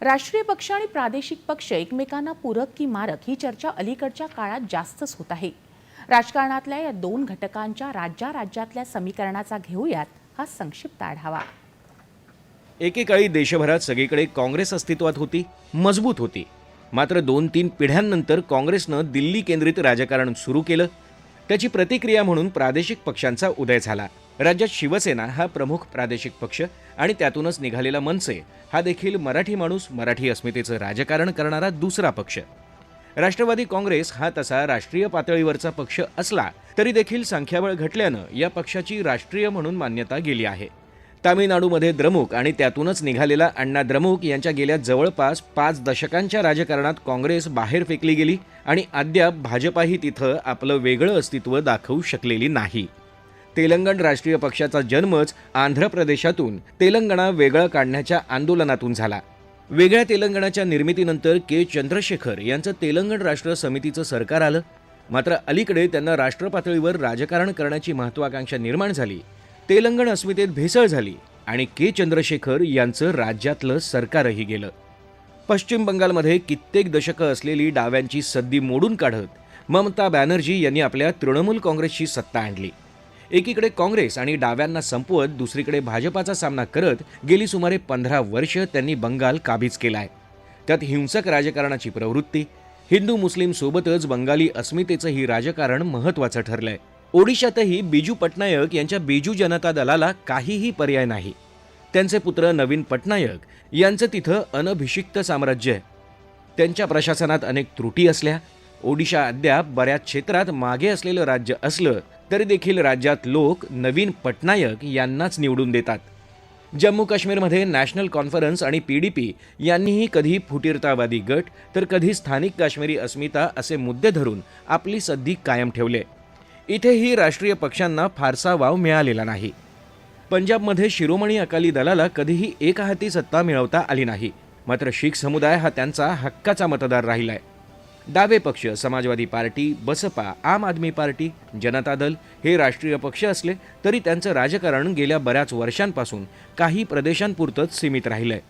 राष्ट्रीय पक्ष आणि प्रादेशिक पक्ष एकमेकांना पूरक की मारक ही चर्चा अलीकडच्या काळात जास्तच होत आहे. राजकारणातल्या या दोन घटकांच्या राज्या राज्यातल्या समीकरणाचा घेऊयात हा संक्षिप्त आढावा. एकेकाळी देशभरात सगळीकडे काँग्रेस अस्तित्वात होती मजबूत होती. मात्र दोन तीन पिढ्यांनंतर काँग्रेसनं दिल्ली केंद्रित राजकारण सुरू केलं त्याची प्रतिक्रिया म्हणून प्रादेशिक पक्षांचा उदय झाला. राज्यात शिवसेना हा प्रमुख प्रादेशिक पक्ष आणि त्यातूनच निघालेला मनसे हा देखील मराठी माणूस मराठी अस्मितेचं राजकारण करणारा दुसरा पक्ष. राष्ट्रवादी काँग्रेस हा तसा राष्ट्रीय पातळीवरचा पक्ष असला तरी देखील संख्याबळ घटल्यानं या पक्षाची राष्ट्रीय म्हणून मान्यता गेली आहे. तामिळनाडूमध्ये द्रमुक आणि त्यातूनच निघालेला अण्णा द्रमुक यांच्या गेल्या जवळपास पाच दशकांच्या राजकारणात काँग्रेस बाहेर फेकली गेली आणि अद्याप भाजपाही तिथं आपलं वेगळं अस्तित्व दाखवू शकलेली नाही. तेलंगण राष्ट्रीय पक्षाचा जन्मच आंध्र प्रदेशातून तेलंगणा वेगळं काढण्याच्या आंदोलनातून झाला. वेगळ्या तेलंगणाच्या निर्मितीनंतर के चंद्रशेखर यांचं तेलंगण राष्ट्र समितीचं सरकार आलं. मात्र अलीकडे त्यांना राष्ट्रपातळीवर राजकारण करण्याची महत्वाकांक्षा निर्माण झाली. तेलंगण अस्मितेत भेसळ झाली आणि के चंद्रशेखर यांचं राज्यातलं सरकारही गेलं. पश्चिम बंगालमध्ये कित्येक दशकं असलेली डाव्यांची सद्दी मोडून काढत ममता बॅनर्जी यांनी आपल्या तृणमूल काँग्रेसची सत्ता आणली. एकीकडे काँग्रेस आणि डाव्यांना संपवत दुसरीकडे भाजपाचा सामना करत गेली सुमारे पंधरा वर्ष त्यांनी बंगाल काबीज केलाय. त्यात हिंसक राजकारणाची प्रवृत्ती हिंदू मुस्लिम सोबतच बंगाली अस्मितेचंही राजकारण महत्त्वाचं ठरलंय. ओडिशातही बिजू पटनायक यांच्या बिजू जनता दलाला काहीही पर्याय नाही. त्यांचे पुत्र नवीन पटनायक यांचं तिथं अनभिषिक्त साम्राज्य आहे. त्यांच्या प्रशासनात अनेक त्रुटी असल्या ओडिशा अद्याप बऱ्याच क्षेत्रात मागे असलेलं राज्य असलं तरी देखील राज्यात लोक नवीन पटनायक यांनाच निवडून देतात. जम्मू काश्मीरमध्ये नॅशनल कॉन्फरन्स आणि पी डी पी यांनीही कधी फुटीरतावादी गट तर कधी स्थानिक काश्मीरी अस्मिता असे मुद्दे धरून आपली सद्दी कायम ठेवले. इथेही राष्ट्रीय पक्षांना फारसा वाव मिळालेला नाही. पंजाबमध्ये शिरोमणी अकाली दलाला कधीही एकहाती सत्ता मिळवता आली नाही. मात्र शीख समुदाय हा त्यांचा हक्काचा मतदार राहिलाय. डावे पक्ष समाजवादी पार्टी बसपा आम आदमी पार्टी जनता दल हे राष्ट्रीय पक्ष असले तरी त्यांचं राजकारण गेल्या बऱ्याच वर्षांपासून काही प्रदेशांपुरतंच सीमित राहिलंय.